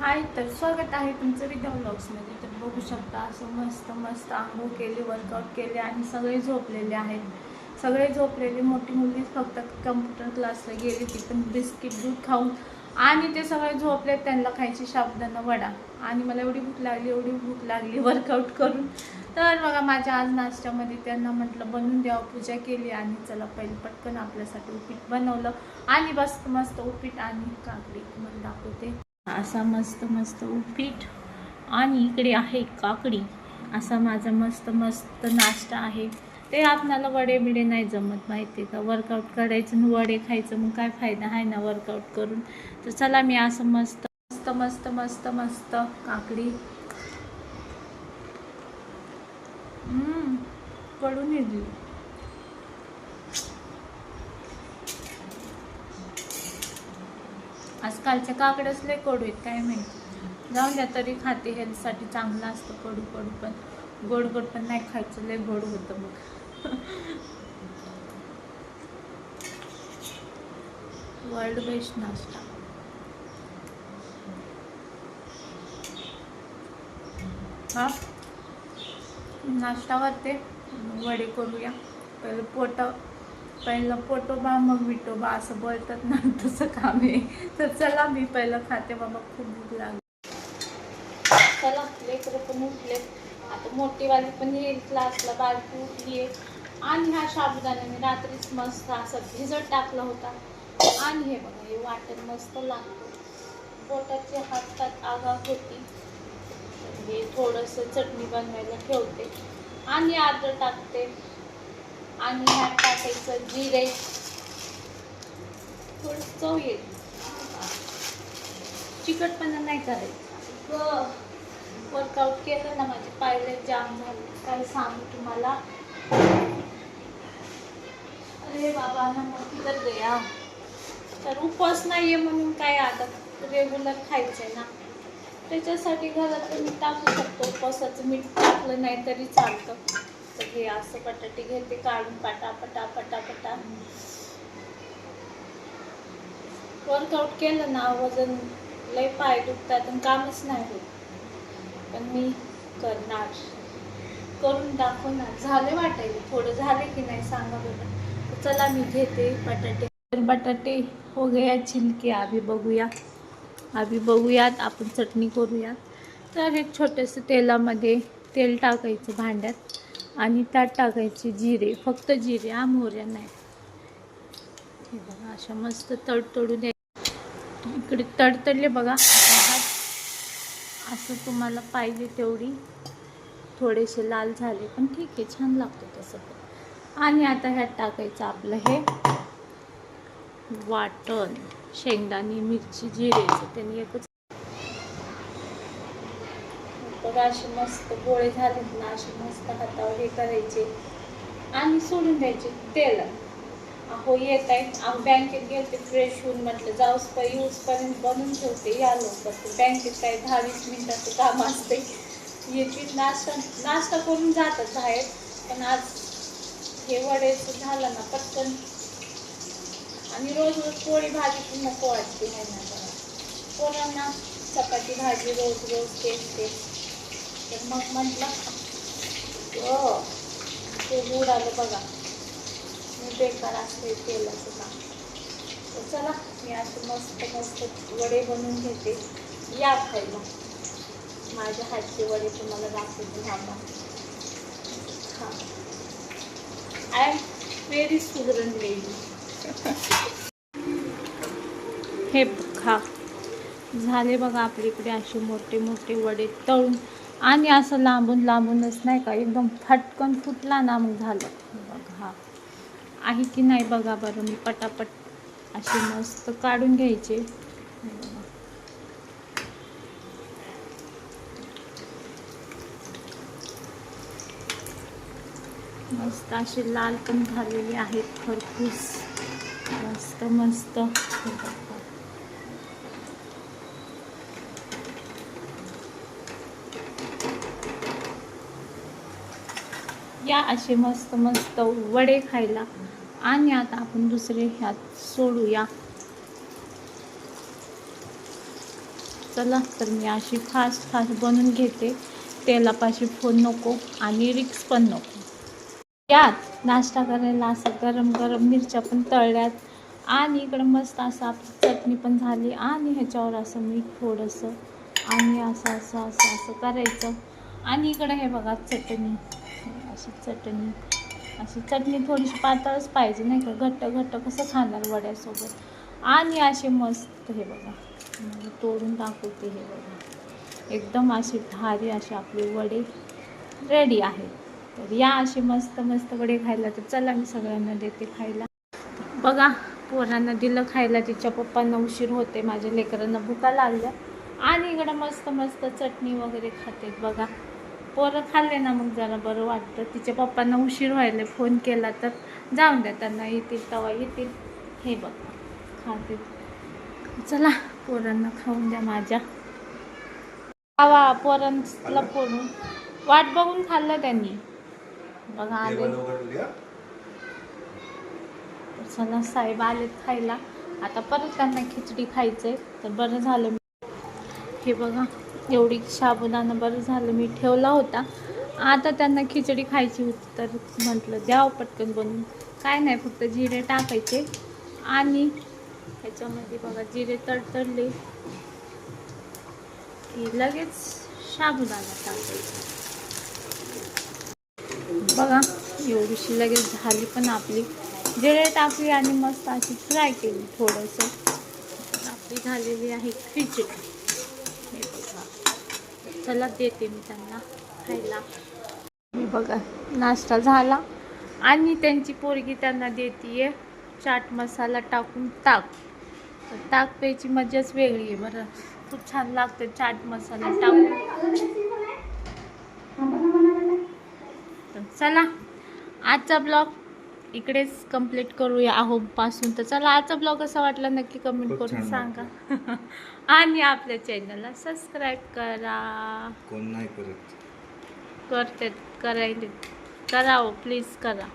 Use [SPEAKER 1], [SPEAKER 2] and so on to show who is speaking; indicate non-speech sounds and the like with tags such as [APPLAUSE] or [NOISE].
[SPEAKER 1] हाय तर स्वागत आहे तुमचं विद्या ब्लॉग्समध्ये तर बघू शकता असं मस्त मस्त आंघोळ केले वर्कआउट केले आणि सगळे झोपलेले आहेत. सगळे झोपलेले मोठी मुलगी फक्त कम्प्युटर क्लासला गेली ती पण बिस्किट दूध खाऊन आणि ते सगळे झोपले त्यांना खायची साबुदाणा वडा. आणि मला एवढी भूक लागली एवढी भूक लागली वर्कआउट करून. तर बघा माझ्या आज नाश्त्यामध्ये त्यांना म्हटलं बनवून द्यावं पूजा केली आणि चला पहिले पटकन आपल्यासाठी उपीट बनवलं. आणि मस्त मस्त उपीट आणि काकडी तुम्हाला दाखवते. असा मस्त मस्त उपीट. आणि इकडे आहे काकडी. असा माझा मस्त मस्त नाश्ता आहे. ते आपणाला वडे बिडे नाही जमत माहिती का? वर्कआउट करायचं आणि वडे खायचं मग काय फायदा? आहे ना वर्कआउट करून. तर चला मी असं मस्त मस्त मस्त मस्त मस्त काकडी. कडून येईल आजकालचे काकडच लय कडू आहेत काय माहिती. जाऊन द्या तरी खाते हेल्थसाठी चांगलं असतं कडू कडू पण. गोड गोड पण नाही खायचं लय गोड होतं मग. [LAUGHS] वर्ल्ड बेस्ट नाश्ता. हा? नाश्ता करते वडे करूया. पहिलं पोट पहिलं पोटोबा मग विटोबा असं बोलतात ना [LAUGHS] तसं काम. आहे तर चला मी पहिलं खाते बाबा खूप भूक लागली. चला लेकरं पण उठले. आता मोठीवाली पण येईल क्लासला बारकी उठली आहे. आणि हा साबुदाणा मी रात्रीच मस्त असं भिजत टाकला होता. आणि हे बघा हे वाटण मस्त लागतो पोटाचे हातात आगाव होती. हे थोडंसं चटणी बनवायला ठेवते. आणि अर्ध टाकते. आणि ह्यात टाकायचं जिरे. थोडं चव येईल. चिकटपणा नाही करायचं. वर्कआउट केलं ना माझे पायले जाम झाले. काय सांगू तुम्हाला? अरे बाबा ना मग किधर गया. तर उपवास नाहीये म्हणून काय आता रेग्युलर खायचंय ना. त्याच्यासाठी घरात मी टाकू शकतो उपवासाचं. मीठ टाकलं नाही तरी चालतं. तर हे असं बटाटे घेते काढून पटा पटा पटा पटा. वर्कआउट केलं ना वजन लय पाय दुखतात आणि कामच नाही होत. पण मी करणार. करून दाखवणार झाले वाटायला थोडं झाले की नाही सांगा बरं. चला मी घेते बटाटे. तर बटाटे हो गया छिलके. आम्ही बघूया. आम्ही बघूयात. आपण चटणी करूयात. तर एक छोटंसं तेलामध्ये तेल टाकायचं भांड्यात. आणि त्यात टाकायचे जिरे फक्त जिरे आमोऱ्या नाही. हे बघा अशा मस्त तडतडू द्या इकडे तडतडले बघा असं तुम्हाला पाहिजे तेवढी. थोडेसे लाल झाले पण ठीक आहे छान लागतं तसं पण. आणि आता ह्यात टाकायचं आपलं हे वाटण. शेंगदाणे मिरची जिरेचं त्यांनी एकच बघा असे मस्त गोळे झालेत ना असे मस्त हातावर हे करायचे आणि सोडून द्यायचे तेल. अहो येत आहेत. आम्ही बँकेत गेलते फ्रेश होऊन म्हटलं जाऊस पण येऊसपर्यंत बनवून ठेवते. या लवकर. बँकेत काय दहा वीस मिनिटाचं काम असते. येतील नाश्ता नाश्ता करून जातात बाहेर पण आज हे वडेचं झालं ना पटकन. आणि रोज रोज पोळी भाजी पण नको वाटते आहे ना जरा. पोरांना चपाती भाजी रोज रोज तेच तेच. तर मग म्हटलं हो ते मूड आलं बघा. मी बेकार असते तेलाचं काम तर चला मी असं मस्त मस्त वडे बनवून घेते. या खायला. माझ्या हातचे वडे तुम्हाला दाखवते थांबा हां. आय एम व्हेरी सुगरण लेडी हे खा. झाले बघा आपल्याकडे असे मोठे मोठे वडे तळून. आणि असं लांबून लांबूनच नाही का एकदम फटकन फुटला ना मग झालं. बघा हा. आहे की नाही बघा बरं मी पटापट असे मस्त काढून घ्यायचे. मस्त असे लाल पण झालेले आहेत खरपूस. मस्त मस्त. या असे मस्त मस्त वडे खायला. आणि आता आपण दुसरे ह्यात सोडूया. चला तर मी अशी फास्ट फास्ट बनवून घेते. तेलापाशी फोन नको आणि रिक्स पण नको. यात नाश्ता करायला असं गरम गरम मिरच्या पण तळल्यात. आणि इकडं मस्त असं आपली चटणी पण झाली. आणि ह्याच्यावर असं मीठ थोडंसं आणि असं असं असं असं करायचं. आणि इकडं हे बघा चटणी. अशी चटणी अशी चटणी थोडीशी पातळच पाहिजे नाही का? घट्ट घट्ट कसं खाणार वड्यासोबत? आणि असे मस्त हे बघा म्हणजे तोडून दाखवते हे बघा. एकदम अशी भारी असे आपले वडे रेडी आहेत. तर या असे मस्त मस्त वडे खायला तर चला मी सगळ्यांना देते खायला. बघा पोरांना दिलं खायला तिच्या पप्पांना उशीर होते माझ्या लेकरांना भुका लागल्या. आणि इकडं मस्त मस्त चटणी वगैरे खाते बघा. पोरं खाल्ले ना मग जरा बरं वाटतं. तिच्या पप्पांना उशीर व्हायला फोन केला तर जाऊन द्या त्यांना येतील तेव्हा येतील. हे बघा खाते. चला पोरांना खाऊन द्या माझ्या. खावा पोरांना पोरून वाट बघून खाल्लं त्यांनी. बघा आले. चला साहेब आलेत खायला. आता परत त्यांना खिचडी खायचंय तर बरं झालं. हे बघा. एवढी साबुदाणं बरं झालं. मी ठेवला होता. आता त्यांना खिचडी खायची होती तर म्हटलं द्यावं पटकन बनवून. काय नाही फक्त जिरे टाकायचे. आणि ह्याच्यामध्ये बघा जिरे तडतडले की लगेच साबुदाणा टाकायचे. बघा एवढीशी लगेच झाली पण आपली. जिरे टाकली आणि मस्त अशी फ्राय केली थोडंसं. आपली झालेली आहे खिचडी. हे बघा चला देते मी त्यांना खायला. हे बघा नाश्ता झाला. आणि त्यांची पोरगी त्यांना देते चाट मसाला टाकून ताक. ताक प्यायची मजाच वेगळी आहे बरं. खूप छान लागतं चाट मसाला टाकून. चला आजचा ब्लॉग इकडेच कंप्लीट करूया आहो पासून तर चला आजचा ब्लॉग कसा वाटला नक्की कमेंट करून सांगा. [LAUGHS] आणि आपल्या चॅनलला सबस्क्राईब करा.
[SPEAKER 2] कोण नाही करत.
[SPEAKER 1] करते करायला करा हो प्लीज करा.